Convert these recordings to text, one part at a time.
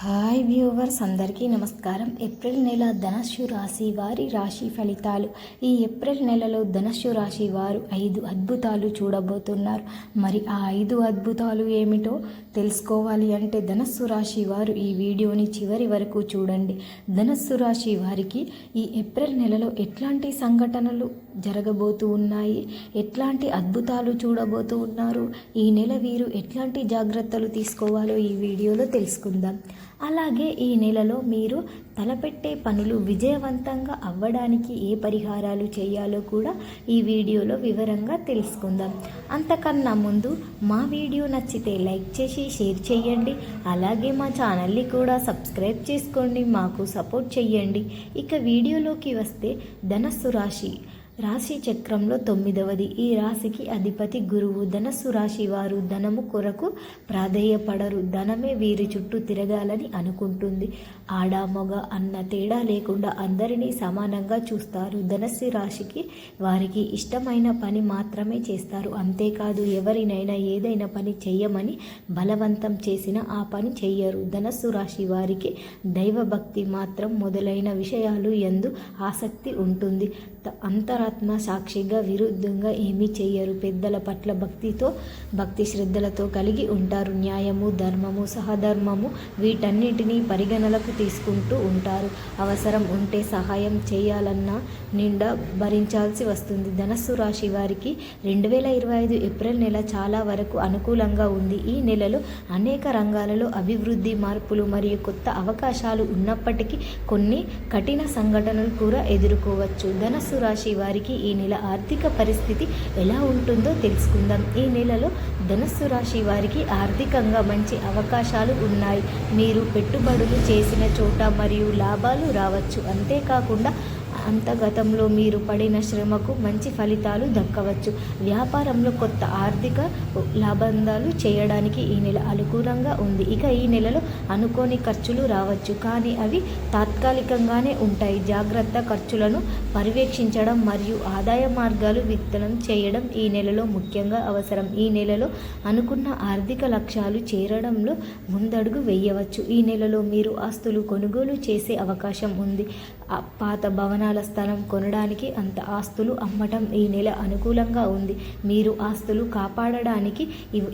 Hi viewers అందరికీ నమస్కారం. April నెల ధనస్సు రాశి వారి రాశి ఫలితాలు. ఈ ఏప్రిల్ నెలలో ధనస్సు రాశి వారు ఐదు అద్భుతాలు చూడబోతున్నారు. మరి ఆ ఐదు అద్భుతాలు ఏమిటో తెలుసుకోవాలి అంటే ధనస్సు రాశి వారు ఈ వీడియోని చివరి వరకు చూడండి. ధనస్సు రాశి వారికి ఈ ఏప్రిల్ నెలలో ఎట్లాంటి సంఘటనలు జరగబోతూ ఉన్నాయి? ఎట్లాంటి అద్భుతాలు చూడబోతూ ఉన్నారు? ఈ నెల వీరు ఎట్లాంటి జాగ్రత్తలు తీసుకోవాలో ఈ వీడియోలో తెలుసుకుందాం. అలాగే ఈ నెలలో మీరు తలపెట్టే పనులు విజయవంతంగా అవ్వడానికి ఏ పరిహారాలు చేయాలో కూడా ఈ వీడియోలో వివరంగా తెలుసుకుందాం. అంతకన్నా ముందు మా వీడియో నచ్చితే లైక్ చేసి షేర్ చేయండి. అలాగే మా ఛానల్ని కూడా సబ్స్క్రైబ్ చేసుకోండి మాకు సపోర్ట్ చేయండి. ఇక వీడియోలోకి వస్తే ధనస్సు రాశి. రాశి చక్రంలో తొమ్మిదవది. ఈ రాశికి అధిపతి గురువు. ధనస్సు రాశి వారు ధనము కొరకు ప్రాధేయపడరు. ధనమే వీరి చుట్టూ తిరగాలని అనుకుంటుంది. ఆడ అన్న తేడా లేకుండా అందరినీ సమానంగా చూస్తారు. ధనస్సు రాశికి వారికి ఇష్టమైన పని మాత్రమే చేస్తారు. అంతేకాదు ఎవరినైనా ఏదైనా పని చెయ్యమని బలవంతం చేసిన ఆ పని చెయ్యరు. ధనస్సు రాశి వారికి దైవభక్తి మాత్రం మొదలైన విషయాలు ఎందు ఆసక్తి ఉంటుంది. అంతరా అంతరాత్మ సాక్షిగా విరుద్ధంగా ఏమీ చెయ్యరు. పెద్దల పట్ల భక్తితో భక్తి శ్రద్ధలతో కలిగి ఉంటారు. న్యాయము ధర్మము సహధర్మము వీటన్నిటినీ పరిగణలకు తీసుకుంటూ ఉంటారు. అవసరం ఉంటే సహాయం చేయాలన్నా నిండా భరించాల్సి వస్తుంది. ధనస్సు రాశి వారికి రెండు వేల ఇరవై ఐదు ఏప్రిల్ నెల చాలా వరకు అనుకూలంగా ఉంది. ఈ నెలలో అనేక రంగాలలో అభివృద్ధి మార్పులు మరియు కొత్త అవకాశాలు ఉన్నప్పటికీ కొన్ని కఠిన సంఘటనలు కూడా ఎదుర్కోవచ్చు. ధనస్సు రాశి వారికి ఈ నెల ఆర్థిక పరిస్థితి ఎలా ఉంటుందో తెలుసుకుందాం. ఈ నెలలో ధనస్సు రాశి వారికి ఆర్థికంగా మంచి అవకాశాలు ఉన్నాయి. మీరు పెట్టుబడులు చేసిన చోట మరియు లాభాలు రావచ్చు. అంతేకాకుండా అంత గతంలో మీరు పడిన శ్రమకు మంచి ఫలితాలు దక్కవచ్చు. వ్యాపారంలో కొత్త ఆర్థిక లాభందాలు చేయడానికి ఈ నెల అనుకూలంగా ఉంది. ఇక ఈ నెలలో అనుకోని ఖర్చులు రావచ్చు. కానీ అవి తాత్కాలికంగానే ఉంటాయి. జాగ్రత్త ఖర్చులను పర్యవేక్షించడం మరియు ఆదాయ మార్గాలు విత్తనం చేయడం ఈ నెలలో ముఖ్యంగా అవసరం. ఈ నెలలో అనుకున్న ఆర్థిక లక్ష్యాలు చేరడంలో ముందడుగు వేయవచ్చు. ఈ నెలలో మీరు ఆస్తులు కొనుగోలు చేసే అవకాశం ఉంది. పాత భవనాల స్థలం కొనడానికి అంత ఆస్తులు అమ్మటం ఈ నెల అనుకూలంగా ఉంది. మీరు ఆస్తులు కాపాడడానికి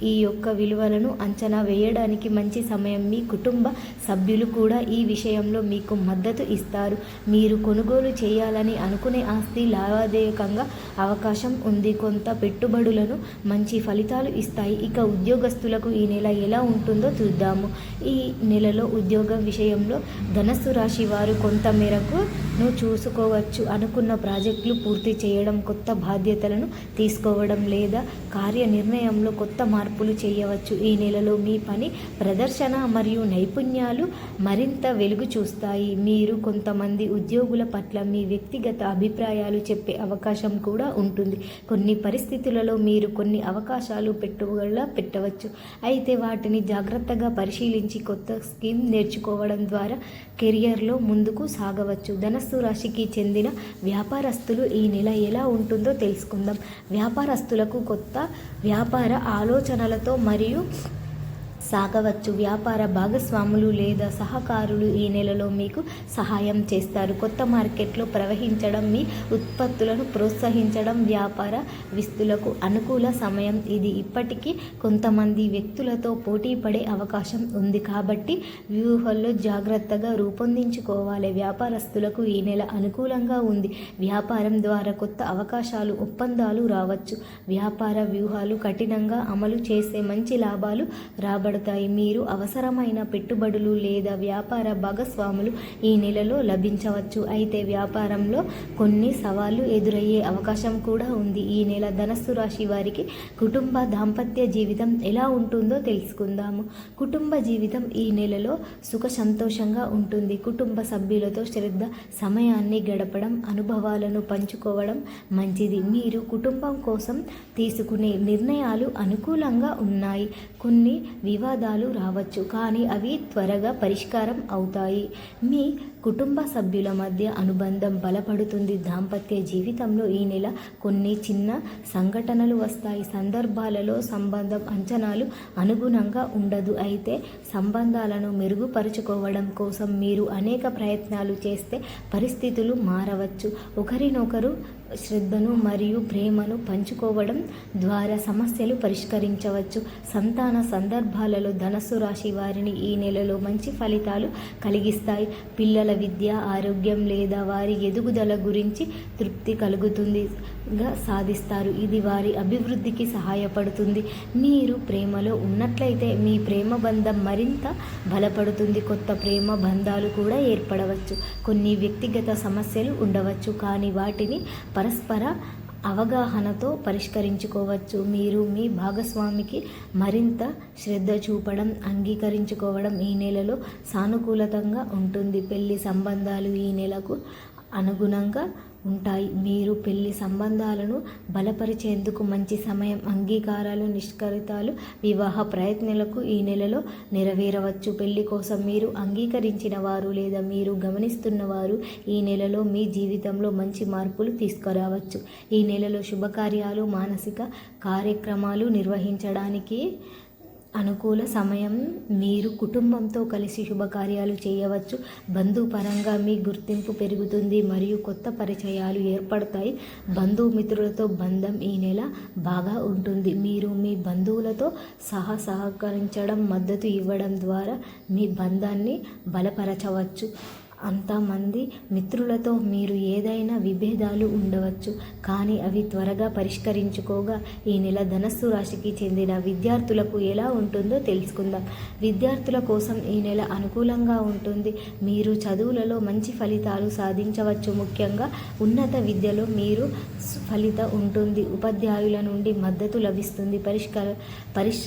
ఈ యొక్క విలువలను అంచనా వేయడానికి మంచి సమయం మీ కుటుంబ సభ్యులు కూడా ఈ విషయంలో మీకు మద్దతు ఇస్తారు. మీరు కొనుగోలు చేయాలని అనుకునే ఆస్తి లావాదేవకంగా అవకాశం ఉంది. కొంత పెట్టుబడులను మంచి ఫలితాలు ఇస్తాయి. ఇక ఉద్యోగస్తులకు ఈ నెల ఎలా ఉంటుందో చూద్దాము. ఈ నెలలో ఉద్యోగం విషయంలో ధనస్సు రాశి వారు కొంత మేరకు ను చూసుకోవచ్చు అనుకున్న ప్రాజెక్టులు పూర్తి చేయడం కొత్త బాధ్యతలను తీసుకోవడం లేదా కార్యనిర్ణయంలో కొత్త మార్పులు చేయవచ్చు. ఈ నెలలో మీ పని ప్రదర్శన మరియు నైపుణ్యాలు మరింత వెలుగు చూస్తాయి. మీరు కొంతమంది ఉద్యోగుల పట్ల మీ వ్యక్తిగత అభిప్రాయాలు చెప్పే అవకాశం కూడా ఉంటుంది. కొన్ని పరిస్థితులలో మీరు కొన్ని అవకాశాలు పెట్టుబడుల పెట్టవచ్చు. అయితే వాటిని జాగ్రత్తగా పరిశీలించి కొత్త స్కీమ్ నేర్చుకోవడం ద్వారా కెరియర్లో ముందుకు సాగవచ్చు. ధనస్సు రాశికి చెందిన వ్యాపారస్తులు ఈ నెల ఎలా ఉంటుందో తెలుసుకుందాం. వ్యాపారస్తులకు కొత్త వ్యాపార ఆలోచనలతో మరియు సాగవచ్చు. వ్యాపార భాగస్వాములు లేదా సహకారులు ఈ నెలలో మీకు సహాయం చేస్తారు. కొత్త మార్కెట్లో ప్రవహించడం మీ ఉత్పత్తులను ప్రోత్సహించడం వ్యాపార విస్తులకు అనుకూల సమయం. ఇది ఇప్పటికీ కొంతమంది వ్యక్తులతో పోటీ పడే అవకాశం ఉంది కాబట్టి వ్యూహంలో జాగ్రత్తగా రూపొందించుకోవాలి. వ్యాపారస్తులకు ఈ నెల అనుకూలంగా ఉంది. వ్యాపారం ద్వారా కొత్త అవకాశాలు ఒప్పందాలు రావచ్చు. వ్యాపార వ్యూహాలు కఠినంగా అమలు చేసే మంచి లాభాలు సహాయపడతాయి మీరు అవసరమైన పెట్టుబడులు లేదా వ్యాపార భాగస్వాములు ఈ నెలలో లభించవచ్చు. అయితే వ్యాపారంలో కొన్ని సవాళ్ళు ఎదురయ్యే అవకాశం కూడా ఉంది. ఈ నెల ధనస్సు రాశి వారికి కుటుంబ దాంపత్య జీవితం ఎలా ఉంటుందో తెలుసుకుందాము. కుటుంబ జీవితం ఈ నెలలో సుఖ సంతోషంగా ఉంటుంది. కుటుంబ సభ్యులతో శ్రద్ధ సమయాన్ని గడపడం అనుభవాలను పంచుకోవడం మంచిది. మీరు కుటుంబం కోసం తీసుకునే నిర్ణయాలు అనుకూలంగా ఉన్నాయి. కొన్ని వివా వివాదాలు రావచ్చు కానీ అవి త్వరగా పరిష్కారం అవుతాయి. మీ కుటుంబ సభ్యుల మధ్య అనుబంధం బలపడుతుంది. దాంపత్య జీవితంలో ఈ నెల కొన్ని చిన్న సంఘటనలు వస్తాయి. సందర్భాలలో సంబంధం అంచనాలు అనుగుణంగా ఉండదు. అయితే సంబంధాలను మెరుగుపరుచుకోవడం కోసం మీరు అనేక ప్రయత్నాలు చేస్తే పరిస్థితులు మారవచ్చు. ఒకరినొకరు శ్రద్ధను మరియు ప్రేమను పంచుకోవడం ద్వారా సమస్యలు పరిష్కరించవచ్చు. సంతాన సందర్భాలలో ధనస్సు రాశి వారిని ఈ నెలలో మంచి ఫలితాలు కలిగిస్తాయి. పిల్లల విద్య ఆరోగ్యం లేదా వారి ఎదుగుదల గురించి తృప్తి కలుగుతుందిగా సాధిస్తారు. ఇది వారి అభివృద్ధికి సహాయపడుతుంది. మీరు ప్రేమలో ఉన్నట్లయితే మీ ప్రేమ బంధం మరింత బలపడుతుంది. కొత్త ప్రేమ బంధాలు కూడా ఏర్పడవచ్చు. కొన్ని వ్యక్తిగత సమస్యలు ఉండవచ్చు. కానీ వాటిని పరస్పర అవగాహనతో పరిష్కరించుకోవచ్చు. మీరు మీ భాగస్వామికి మరింత శ్రద్ధ చూపడం అంగీకరించుకోవడం ఈ నెలలో సానుకూలతంగా ఉంటుంది. పెళ్ళి సంబంధాలు ఈ నెలకు అనుగుణంగా ఉంటాయి. మీరు పెళ్ళి సంబంధాలను బలపరిచేందుకు మంచి సమయం అంగీకారాలు నిష్కరితాలు వివాహ ప్రయత్నాలకు ఈ నెలలో నెరవేరవచ్చు. పెళ్ళి కోసం మీరు అంగీకరించిన వారు లేదా మీరు గమనిస్తున్న వారు ఈ నెలలో మీ జీవితంలో మంచి మార్పులు తీసుకురావచ్చు. ఈ నెలలో శుభకార్యాలు మానసిక కార్యక్రమాలు నిర్వహించడానికి అనుకూల సమయం మీరు కుటుంబంతో కలిసి శుభకార్యాలు చేయవచ్చు. బంధుపరంగా మీ గుర్తింపు పెరుగుతుంది మరియు కొత్త పరిచయాలు ఏర్పడతాయి. బంధుమిత్రులతో బంధం ఈ నెల బాగా ఉంటుంది. మీరు మీ బంధువులతో సహా సహకరించడం మద్దతు ఇవ్వడం ద్వారా మీ బంధాన్ని బలపరచవచ్చు. అంతమంది మిత్రులతో మీరు ఏదైనా విభేదాలు ఉండవచ్చు కానీ అవి త్వరగా పరిష్కరించుకోగా ఈ నెల ధనస్సు రాశికి చెందిన విద్యార్థులకు ఎలా ఉంటుందో తెలుసుకుందాం. విద్యార్థుల కోసం ఈ నెల అనుకూలంగా ఉంటుంది. మీరు చదువులలో మంచి ఫలితాలు సాధించవచ్చు. ముఖ్యంగా ఉన్నత విద్యలో మీరు ఫలితం ఉంటుంది. ఉపాధ్యాయుల నుండి మద్దతు లభిస్తుంది. పరిష్కార పరిష్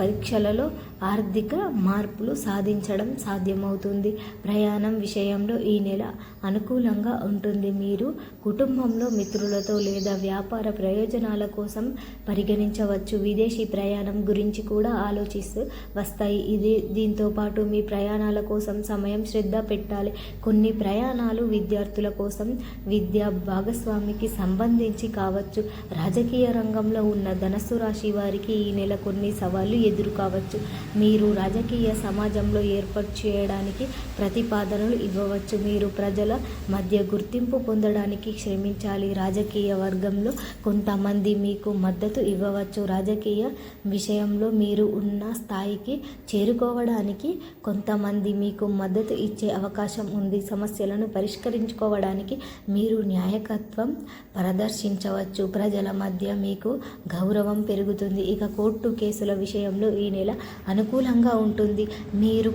పరీక్షలలో ఆర్థిక మార్పులు సాధించడం సాధ్యమవుతుంది. ప్రయాణం విషయంలో ఈ నెల అనుకూలంగా ఉంటుంది. మీరు కుటుంబంలో మిత్రులతో లేదా వ్యాపార ప్రయోజనాల కోసం పరిగణించవచ్చు. విదేశీ ప్రయాణం గురించి కూడా ఆలోచిస్తూ వస్తాయి. ఇది దీంతో పాటు మీ ప్రయాణాల కోసం సమయం శ్రద్ధ పెట్టాలి. కొన్ని ప్రయాణాలు విద్యార్థుల కోసం విద్యా భాగస్వామికి సంబంధించి కావచ్చు. రాజకీయ రంగంలో ఉన్న ధనస్సు రాశి వారికి ఈ నెల కొన్ని సవాళ్ళు ఎదురు కావచ్చు మీరు రాజకీయ సమాజంలో ఏర్పాటు చేయడానికి ప్రతిపాదనలు ఇవ్వవచ్చు. మీరు ప్రజల మధ్య గుర్తింపు పొందడానికి శ్రమించాలి. రాజకీయ వర్గంలో కొంతమంది మీకు మద్దతు ఇవ్వవచ్చు. రాజకీయ విషయంలో మీరు ఉన్న స్థాయికి చేరుకోవడానికి కొంతమంది మీకు మద్దతు ఇచ్చే అవకాశం ఉంది. సమస్యలను పరిష్కరించుకోవడానికి మీరు న్యాయకత్వం ప్రదర్శించవచ్చు. ప్రజల మధ్య మీకు గౌరవం పెరుగుతుంది. ఇక కోర్టు కేసుల విషయంలో ఈ నెల అను అనుకూలంగా ఉంటుంది. మీరు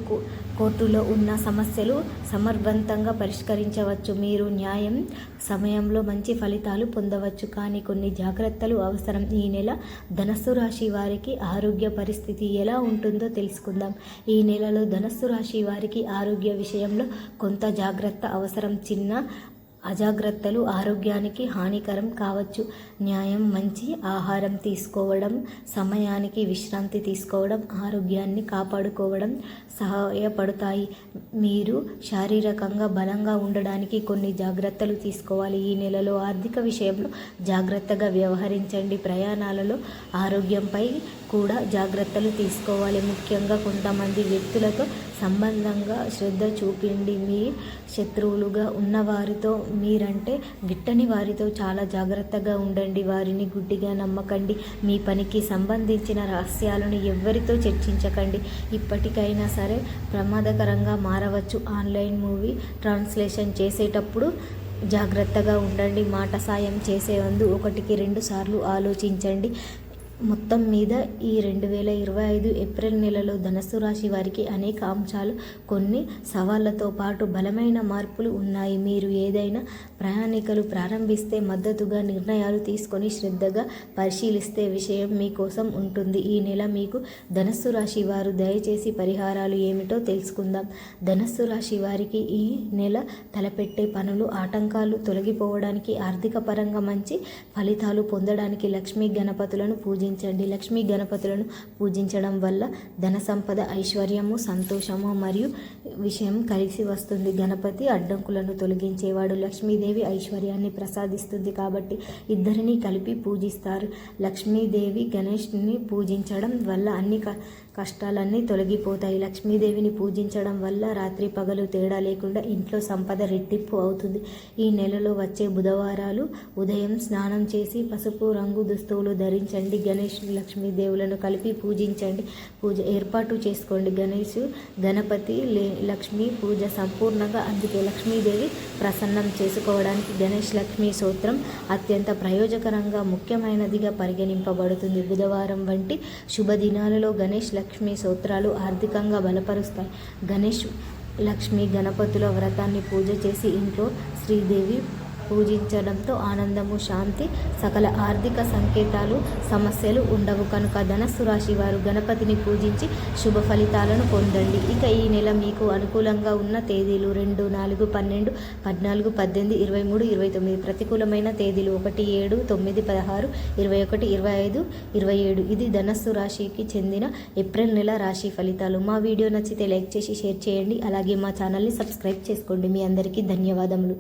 కోర్టులో ఉన్న సమస్యలు సమర్థవంతంగా పరిష్కరించవచ్చు. మీరు న్యాయం సమయంలో మంచి ఫలితాలు పొందవచ్చు. కానీ కొన్ని జాగ్రత్తలు అవసరం. ఈ నెల ధనస్సు రాశి వారికి ఆరోగ్య పరిస్థితి ఎలా ఉంటుందో తెలుసుకుందాం. ఈ నెలలో ధనస్సు రాశి వారికి ఆరోగ్య విషయంలో కొంత జాగ్రత్త అవసరం. చిన్న అజాగ్రత్తలు ఆరోగ్యానికి హానికరం కావచ్చు. న్యాయం మంచి ఆహారం తీసుకోవడం సమయానికి విశ్రాంతి తీసుకోవడం ఆరోగ్యాన్ని కాపాడుకోవడం సహాయపడతాయి. మీరు శారీరకంగా బలంగా ఉండడానికి కొన్ని జాగ్రత్తలు తీసుకోవాలి. ఈ నెలలో ఆర్థిక విషయంలో జాగ్రత్తగా వ్యవహరించండి. ప్రయాణాలలో ఆరోగ్యంపై కూడా జాగ్రత్తలు తీసుకోవాలి. ముఖ్యంగా కొంతమంది వ్యక్తులతో సంబంధంగా శ్రద్ధ చూపిండి మీ శత్రువులుగా ఉన్నవారితో మీరంటే గిట్టని వారితో చాలా జాగ్రత్తగా ఉండండి. వారిని గుడ్డిగా నమ్మకండి. మీ పనికి సంబంధించిన రహస్యాలను ఎవ్వరితో చర్చించకండి. ఇప్పటికైనా సరే ప్రమాదకరంగా మారవచ్చు. ఆన్లైన్ మూవీ ట్రాన్స్లేషన్ చేసేటప్పుడు జాగ్రత్తగా ఉండండి. మాట సాయం చేసేందు ఒకటికి రెండు సార్లు ఆలోచించండి. మొత్తం మీద ఈ రెండు వేల ఇరవై ఐదు ఏప్రిల్ నెలలో ధనస్సు రాశి వారికి అనేక అంశాలు కొన్ని సవాళ్ళతో పాటు బలమైన మార్పులు ఉన్నాయి. మీరు ఏదైనా ప్రయాణికులు ప్రారంభిస్తే మద్దతుగా నిర్ణయాలు తీసుకొని శ్రద్ధగా పరిశీలిస్తే విషయం మీకోసం ఉంటుంది. ఈ నెల మీకు ధనస్సు రాశి వారు దయచేసి పరిహారాలు ఏమిటో తెలుసుకుందాం. ధనస్సు రాశి వారికి ఈ నెల తలపెట్టే పనులు ఆటంకాలు తొలగిపోవడానికి ఆర్థిక పరంగా మంచి ఫలితాలు పొందడానికి లక్ష్మీ గణపతులను పూజించారు పూజించండి లక్ష్మీ గణపతులను పూజించడం వల్ల ధన సంపద ఐశ్వర్యము సంతోషము మరియు విషయం కలిసి వస్తుంది. గణపతి అడ్డంకులను తొలగించేవాడు. లక్ష్మీదేవి ఐశ్వర్యాన్ని ప్రసాదిస్తుంది కాబట్టి ఇద్దరిని కలిపి పూజిస్తారు. లక్ష్మీదేవి గణేష్ని పూజించడం వల్ల అన్ని క కష్టాలన్నీ తొలగిపోతాయి. లక్ష్మీదేవిని పూజించడం వల్ల రాత్రి పగలు తేడా లేకుండా ఇంట్లో సంపద రెట్టింపు అవుతుంది. ఈ నెలలో వచ్చే బుధవారాలు ఉదయం స్నానం చేసి పసుపు రంగు దుస్తువులు ధరించండి. గణేష్ లక్ష్మీదేవులను కలిపి పూజించండి. పూజ ఏర్పాటు చేసుకోండి. గణేష్ గణపతి లే లక్ష్మీ పూజ సంపూర్ణంగా అందుకే లక్ష్మీదేవి ప్రసన్నం చేసుకోవడానికి గణేష్ లక్ష్మీ సూత్రం అత్యంత ప్రయోజకరంగా ముఖ్యమైనదిగా పరిగణింపబడుతుంది. బుధవారం వంటి శుభదినాలలో గణేష్ లక్ష్మీ స్తోత్రాలు ఆర్థికంగా బలపరుస్తాయి. గణేష్ లక్ష్మి గణపతుల వ్రతాన్ని పూజ చేసి ఇంట్లో శ్రీదేవి పూజించడంతో ఆనందము శాంతి సకల ఆర్థిక సంకేతాలు సమస్యలు ఉండవు. కనుక ధనస్సు రాశి వారు గణపతిని పూజించి శుభ ఫలితాలను పొందండి. ఇక ఈ నెల మీకు అనుకూలంగా ఉన్న తేదీలు రెండు నాలుగు పన్నెండు పద్నాలుగు పద్దెనిమిది ఇరవై మూడు ఇరవై తొమ్మిది. ప్రతికూలమైన తేదీలు ఒకటి ఏడు తొమ్మిది పదహారు ఇరవై ఒకటి ఇరవై ఐదు ఇరవై ఏడు. ఇది ధనస్సు రాశికి చెందిన ఏప్రిల్ నెల రాశి ఫలితాలు. మా వీడియో నచ్చితే లైక్ చేసి షేర్ చేయండి. అలాగే మా ఛానల్ని సబ్స్క్రైబ్ చేసుకోండి. మీ అందరికీ ధన్యవాదములు.